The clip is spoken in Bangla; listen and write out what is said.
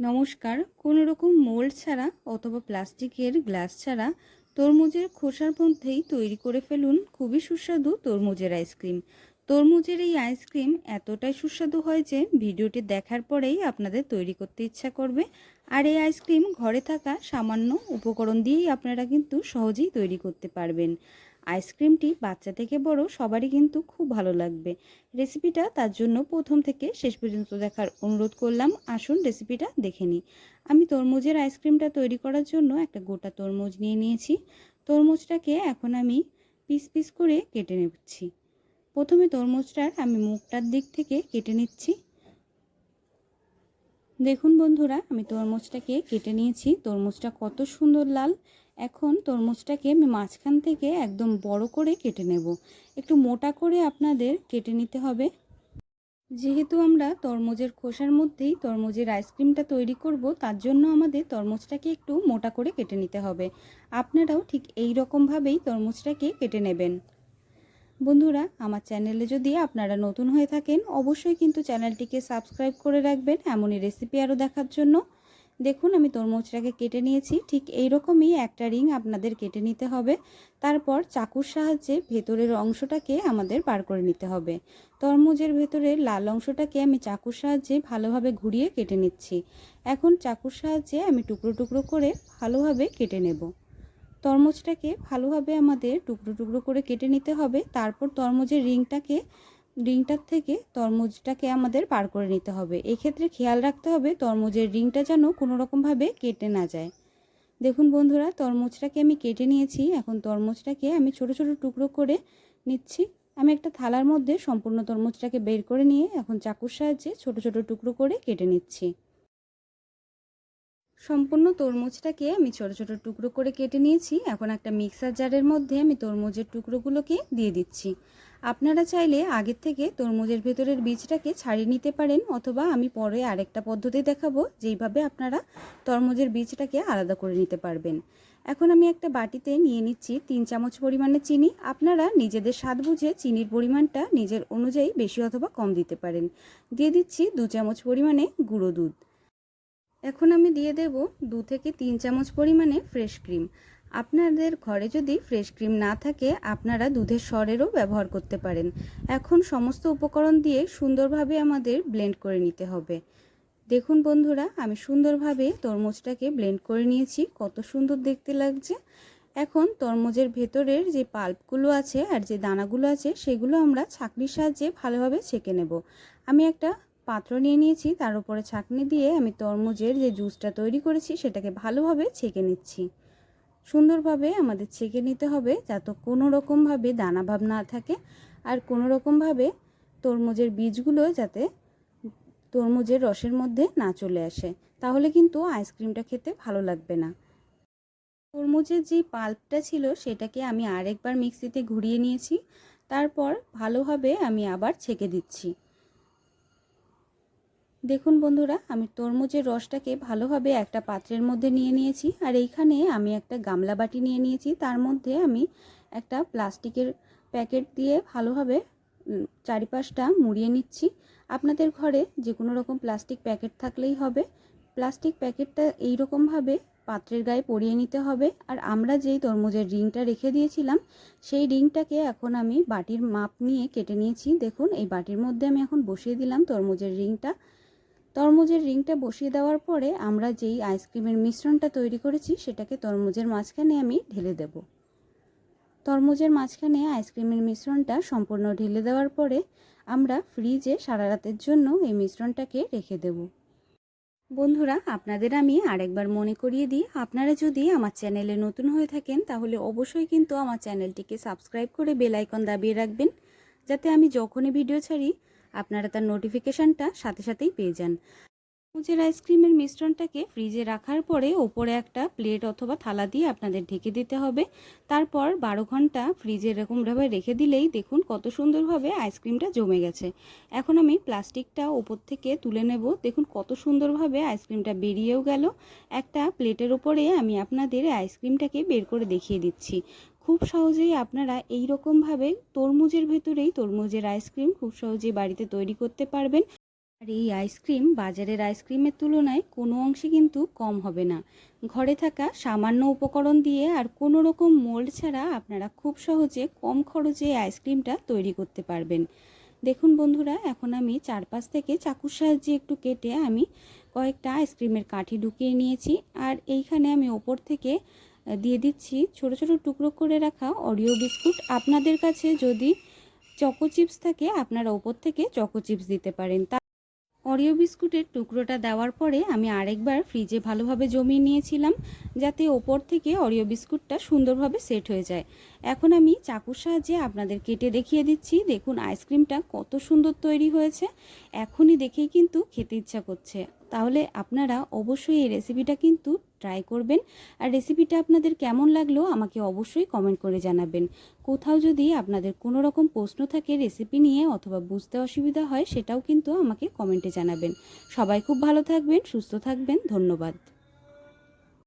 নমস্কার। কোনো রকম মোল্ড ছাড়া অথবা প্লাস্টিকের গ্লাস ছাড়া তরমুজের খোসার মধ্যেই তৈরি করে ফেলুন খুবই সুস্বাদু তরমুজের আইসক্রিম। তরমুজের এই আইসক্রিম এতটাই সুস্বাদু হয় যে ভিডিওটি দেখার পরেই আপনাদের তৈরি করতে ইচ্ছা করবে। আর এই আইসক্রিম ঘরে থাকা সামান্য উপকরণ দিয়েই আপনারা কিন্তু সহজেই তৈরি করতে পারবেন। আইসক্রিমটি বাচ্চা থেকে বড় সবারই কিন্তু খুব ভালো লাগবে। রেসিপিটা তার জন্য প্রথম থেকে শেষ পর্যন্ত দেখার অনুরোধ করলাম। আসুন রেসিপিটা দেখে নিই। আমি তরমুজের আইসক্রিমটা তৈরি করার জন্য একটা গোটা তরমুজ নিয়ে নিয়েছি। তরমুজটাকে এখন আমি পিস পিস করে কেটে নিচ্ছি। প্রথমে তরমুজটার আমি মুখটার দিক থেকে কেটে নিচ্ছি। দেখুন বন্ধুরা, আমি তরমুজটাকে কেটে নিয়েছি। তরমুজটা কত সুন্দর লাল। এখন তরমুজটাকে আমি মাঝখান থেকে একদম বড় করে কেটে নেব। একটু মোটা করে আপনাদের কেটে নিতে হবে। যেহেতু আমরা তরমুজের খোসার মধ্যেই তরমুজের আইসক্রিমটা তৈরি করব, তার জন্য আমাদের তরমুজটাকে একটু মোটা করে কেটে নিতে হবে। আপনারাও ঠিক এই রকমভাবেই তরমুজটাকে কেটে নেবেন। বন্ধুরা, আমার চ্যানেলে যদি আপনারা নতুন হয়ে থাকেন, অবশ্যই কিন্তু চ্যানেলটিকে সাবস্ক্রাইব করে রাখবেন এমনই রেসিপি আরও দেখার জন্য। দেখুন, আমি তরমুজটাকে কেটে নিয়েছি। ঠিক এই রকমই একটা রিং আপনাদের কেটে নিতে হবে। তারপর চাকুর সাহায্যে ভেতরের অংশটাকে আমাদের বার করে নিতে হবে। তরমুজের ভেতরের লাল অংশটাকে আমি চাকুর সাহায্যে ভালোভাবে ঘুরিয়ে কেটে নিচ্ছি। এখন চাকুর সাহায্যে আমি টুকরো টুকরো করে ভালোভাবে কেটে নেব। তরমুজটাকে ভালোভাবে আমাদের টুকরো টুকরো করে কেটে নিতে হবে। তারপর তরমুজের রিংটাকে, রিংটার থেকে তরমুজটাকে আমাদের পার করে নিতে হবে। এক্ষেত্রে খেয়াল রাখতে হবে তরমুজের রিংটা যেন কোনো রকমভাবে কেটে না যায়। দেখুন বন্ধুরা, তরমুজটাকে আমি কেটে নিয়েছি। এখন তরমুজটাকে আমি ছোট ছোট টুকরো করে নিচ্ছি। আমি একটা থালার মধ্যে সম্পূর্ণ তরমুজটাকে বের করে নিয়ে এখন চাকুর সাহায্যে ছোট ছোট টুকরো করে কেটে নিচ্ছি। সম্পূর্ণ তরমুজটাকে আমি ছোট ছোট টুকরো করে কেটে নিয়েছি। এখন একটা মিক্সার জারের মধ্যে আমি তরমুজের টুকরোগুলোকে দিয়ে দিচ্ছি। আপনারা চাইলে আগের থেকে তরমুজের ভেতরের বীজটাকে ছাড়িয়ে নিতে পারেন অথবা আমি পরে আরেকটা পদ্ধতি দেখাবো যেইভাবে আপনারা তরমুজের বীজটাকে আলাদা করে নিতে পারবেন। এখন আমি একটা বাটিতে নিয়ে নিচ্ছি তিন চামচ পরিমাণে চিনি। আপনারা নিজেদের স্বাদ বুঝে চিনির পরিমাণটা নিজের অনুযায়ী বেশি অথবা কম দিতে পারেন। দিয়ে দিচ্ছি দু চামচ পরিমাণে গুঁড়ো দুধ। এখন আমি দিয়ে দেব দু থেকে তিন চামচ পরিমাণে ফ্রেশ ক্রিম আপনাদের ঘরে যদি ফ্রেশ ক্রিম না থাকে, আপনারা দুধের স্বরেরও ব্যবহার করতে পারেন। এখন সমস্ত উপকরণ দিয়ে সুন্দরভাবে আমাদের ব্লেন্ড করে নিতে হবে। দেখুন বন্ধুরা, আমি সুন্দরভাবে তরমুজটাকে ব্লেন্ড করে নিয়েছি। কত সুন্দর দেখতে লাগছে। এখন তরমুজের ভেতরের যে পাল্পগুলো আছে আর যে দানাগুলো আছে, সেগুলো আমরা ছাঁকনির সাহায্যে ভালোভাবে ছেঁকে নেব। আমি একটা পাত্র নিয়ে নিয়েছি, তার উপরে ছাঁকনি দিয়ে আমি তরমুজের যে জুসটা তৈরি করেছি, সেটাকে ভালোভাবে ছেঁকে নিচ্ছি। সুন্দরভাবে আমাদের ছেঁকে নিতে হবে, যাতে কোনো রকমভাবে দানাভাব না থাকে, আর কোনো রকমভাবে তরমুজের বীজগুলো যাতে তরমুজের রসের মধ্যে না চলে আসে। তাহলে কিন্তু আইসক্রিমটা খেতে ভালো লাগবে না। তরমুজের যে পাল্পটা ছিল, সেটাকে আমি আরেকবার মিক্সিতে ঘুরিয়ে নিয়েছি, তারপর ভালোভাবে আমি আবার ছেঁকে দিচ্ছি। দেখুন বন্ধুরা, আমি তরমুজের রসটাকে ভালোভাবে একটা পাত্রের মধ্যে নিয়ে নিয়েছি। আর এইখানে আমি একটা গামলা বাটি নিয়ে নিয়েছি। তার মধ্যে আমি একটা প্লাস্টিকের প্যাকেট দিয়ে ভালোভাবে চারিপাশটা মুড়িয়ে নিচ্ছি। আপনাদের ঘরে যে কোনো রকম প্লাস্টিক প্যাকেট থাকলেই হবে। প্লাস্টিক প্যাকেটটা এই রকমভাবে পাত্রের গায়ে পরিয়ে নিতে হবে। আর আমরা যেই তরমুজের রিংটা রেখে দিয়েছিলাম, সেই রিংটাকে এখন আমি বাটির মাপ নিয়ে কেটে নিয়েছি। দেখুন, এই বাটির মধ্যে আমি এখন বসিয়ে দিলাম তরমুজের রিংটা। তরমুজের রিংটা বসিয়ে দেওয়ার পরে আমরা যেই আইসক্রিমের মিশ্রণটা তৈরি করেছি, সেটাকে তরমুজের মাঝখানে আমি ঢেলে দেব। তরমুজের মাঝখানে আইসক্রিমের মিশ্রণটা সম্পূর্ণ ঢেলে দেওয়ার পরে আমরা ফ্রিজে সারা রাতের জন্য এই মিশ্রণটাকে রেখে দেব। বন্ধুরা, আপনাদের আমি আরেকবার মনে করিয়ে দিই, আপনারা যদি আমার চ্যানেলে নতুন হয়ে থাকেন, তাহলে অবশ্যই কিন্তু আমার চ্যানেলটিকে সাবস্ক্রাইব করে বেল আইকন দাবিয়ে রাখবেন, যাতে আমি যখনই ভিডিও ছাড়ি আপনারা তার নোটিফিকেশানটা সাথে সাথেই পেয়ে যান। তরমুজের আইসক্রিমের মিশ্রণটাকে ফ্রিজে রাখার পরে ওপরে একটা প্লেট অথবা থালা দিয়ে আপনাদের ঢেকে দিতে হবে। তারপর বারো ঘণ্টা ফ্রিজে এরকমভাবে রেখে দিলেই দেখুন কত সুন্দরভাবে আইসক্রিমটা জমে গেছে। এখন আমি প্লাস্টিকটা ওপর থেকে তুলে নেব। দেখুন কত সুন্দরভাবে আইসক্রিমটা বেরিয়েও গেল। একটা প্লেটের ওপরে আমি আপনাদের আইসক্রিমটাকে বের করে দেখিয়ে দিচ্ছি। খুব সহজেই আপনারা এই রকমভাবে তরমুজের ভেতরেই তরমুজের আইসক্রিম খুব সহজেই বাড়িতে তৈরি করতে পারবেন। আর এই আইসক্রিম বাজারের আইসক্রিমের তুলনায় কোনো অংশে কিন্তু কম হবে না। ঘরে থাকা সামান্য উপকরণ দিয়ে আর কোনো রকম মোল্ড ছাড়া আপনারা খুব সহজে কম খরচে এই আইসক্রিমটা তৈরি করতে পারবেন। দেখুন বন্ধুরা, এখন আমি চারপাশ থেকে চাকুর সাহায্যে একটু কেটে আমি কয়েকটা আইসক্রিমের কাঠি ঢুকিয়ে নিয়েছি। আর এইখানে আমি ওপর থেকে দিয়ে দিচ্ছি ছোট ছোট টুকরো করে রাখা অরিও বিস্কুট। আপনাদের কাছে যদি চকো চিপস থাকে, আপনারা ওপর থেকে চকো চিপস দিতে পারেন। তা অরিও বিস্কুটের টুকরোটা দেওয়ার পরে আমি আরেকবার ফ্রিজে ভালোভাবে জমিয়ে নিয়েছিলাম, যাতে ওপর থেকে অরিও বিস্কুটটা সুন্দরভাবে সেট হয়ে যায়। এখন আমি চাকুর সাহায্যে আপনাদের কেটে দেখিয়ে দিচ্ছি। দেখুন আইসক্রিমটা কত সুন্দর তৈরি হয়েছে। এখনই দেখেই কিন্তু খেতে ইচ্ছা করছে। তাহলে আপনারা অবশ্যই এই রেসিপিটা কিন্তু ট্রাই করবেন। আর রেসিপিটা আপনাদের কেমন লাগল আমাকে অবশ্যই কমেন্ট করে জানাবেন। কোথাও যদি আপনাদের কোনো রকম প্রশ্ন থাকে রেসিপি নিয়ে অথবা বুঝতে অসুবিধা হয় সেটাও কিন্তু আমাকে কমেন্টে জানাবেন। সবাই খুব ভালো থাকবেন, সুস্থ থাকবেন, ধন্যবাদ।